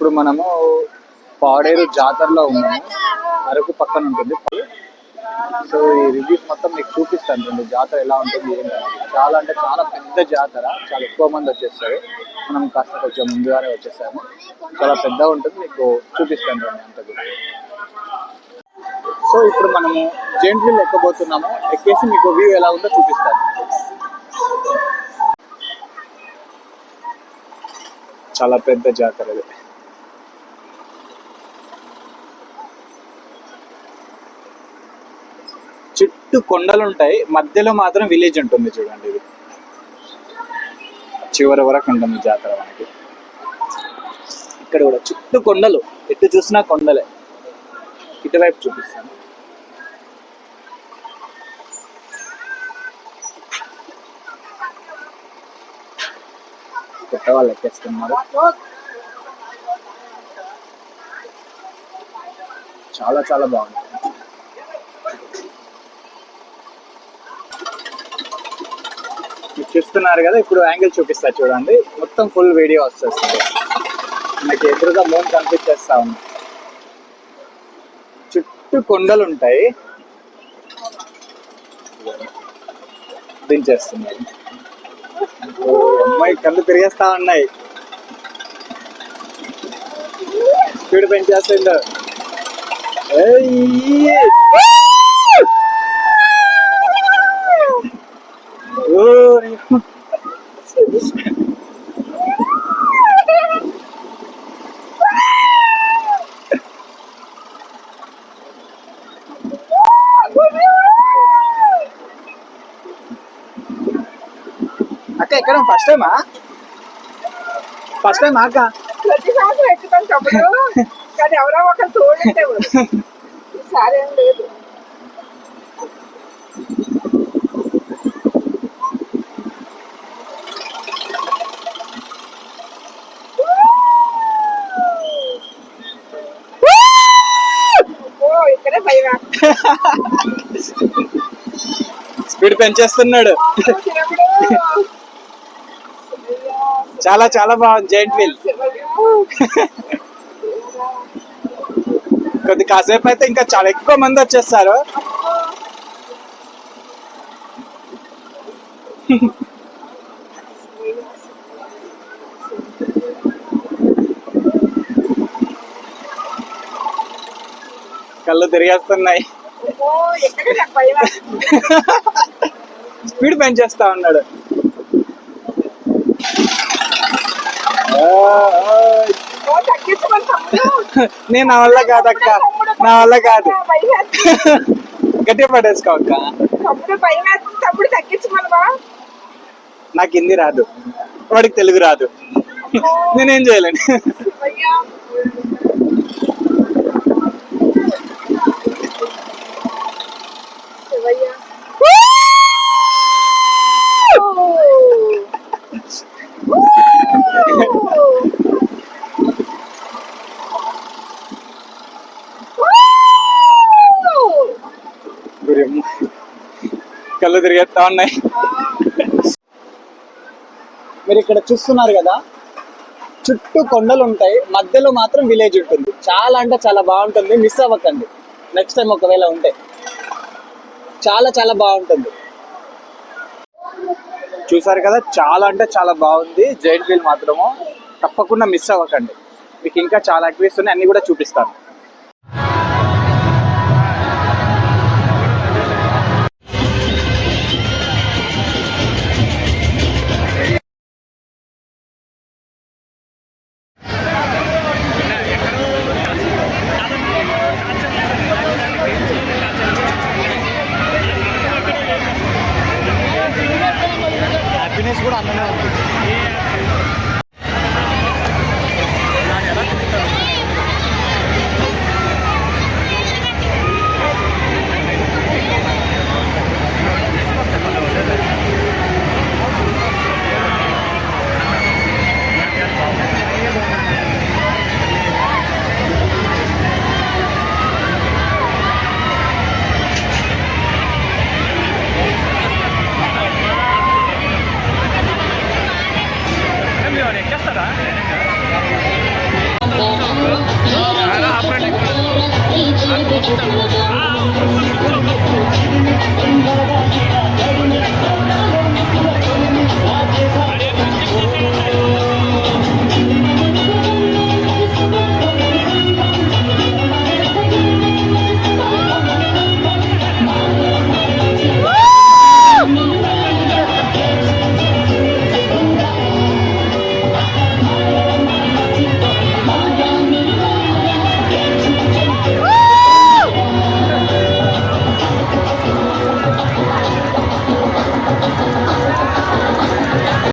ఇప్పుడు మనము పాడేరు జాతరలో ఉన్నాము. అరకు పక్కన ఉంటుంది. సో ఈ రివ్యూస్ మొత్తం మీకు చూపిస్తాను. రెండు జాతర ఎలా ఉంటుంది చాలా అంటే చాలా పెద్ద జాతర. చాలా ఎక్కువ మంది వచ్చేస్తారు. మనం కాస్త కొంచెం ముందుగానే వచ్చేసాము. చాలా పెద్దగా ఉంటుంది. మీకు చూపిస్తాను రండి అంత సో ఇప్పుడు మనము జెంట్ వీల్ ఎక్కబోతున్నాము. ఎక్కేసి మీకు వ్యూ ఎలా ఉందో చూపిస్తాను. చాలా పెద్ద జాతర ఇది. చుట్టూ కొండలు ఉంటాయి మధ్యలో మాత్రం విలేజ్ ఉంటుంది చూడండి ఇది. చివరి వరకు ఉంటుంది జాతర మనకి. ఇక్కడ కూడా చుట్టూ కొండలు. ఎటు చూసినా కొండలే. ఇటువైపు చూపిస్తాను. కొత్త వాళ్ళు ఎక్కేస్తున్నారు. చాలా చాలా బాగుంది. చూస్తున్నారు కదా ఇప్పుడు యాంగిల్ చూపిస్తా చూడండి. మొత్తం ఫుల్ వీడియో వచ్చేస్తుంది. మనకి ఎదురుగా మూన్ కనిపించేస్తా ఉంది. చుట్టూ కొండలు ఉంటాయి. దించేస్తున్నారు అమ్మాయి కళ్ళు తిరిగేస్తా ఉన్నాయి. స్పీడ్ పెంచేస్తుండ ఏ ఎక్కడ ఫస్ట్ టైమా ఫస్ట్ టైం అక్క ప్రతి సంవత్సరం ఎక్కుతాం తమ్ముడు. కానీ ఎవరో ఒకరు తోడుంటేవు ఈసారి ఏం లేదు. ఓ ఇక్కడే భయం స్పీడ్ పెంచేస్తున్నాడు. చాలా చాలా బాగుంది. జైంట్ వీల్ కొద్ది కాసేపు అయితే ఇంకా చాలా ఎక్కువ మంది వచ్చేస్తారు. కళ్ళు తిరిగేస్తున్నాయి. స్పీడ్ పెంచేస్తా ఉన్నాడు. నేను నా వల్ల కాదక్క నా వల్ల కాదు. గట్టిగా పడేసుకో అక్క. నాకు హిందీ రాదు. వాడికి తెలుగు రాదు. నేనేం చేయలేను. గురియమ్మ. కళ్ళు తిరిగేస్తా ఉన్నాయి. మీరు ఇక్కడ చూస్తున్నారు కదా చుట్టూ కొండలు ఉంటాయి మధ్యలో మాత్రం విలేజ్ ఉంటుంది. చాలా అంటే చాలా బాగుంటుంది మిస్ అవ్వకండి. నెక్స్ట్ టైం ఒకవేళ ఉంటే. చాలా చాలా బాగుంటుంది. చూసారు కదా చాలా అంటే చాలా బాగుంది. జైంట్ వీల్ మాత్రము తప్పకుండా మిస్ అవ్వకండి. మీకు ఇంకా చాలా యాక్టివిటీస్ ఉన్నాయి అన్ని కూడా చూపిస్తాను. Thank you.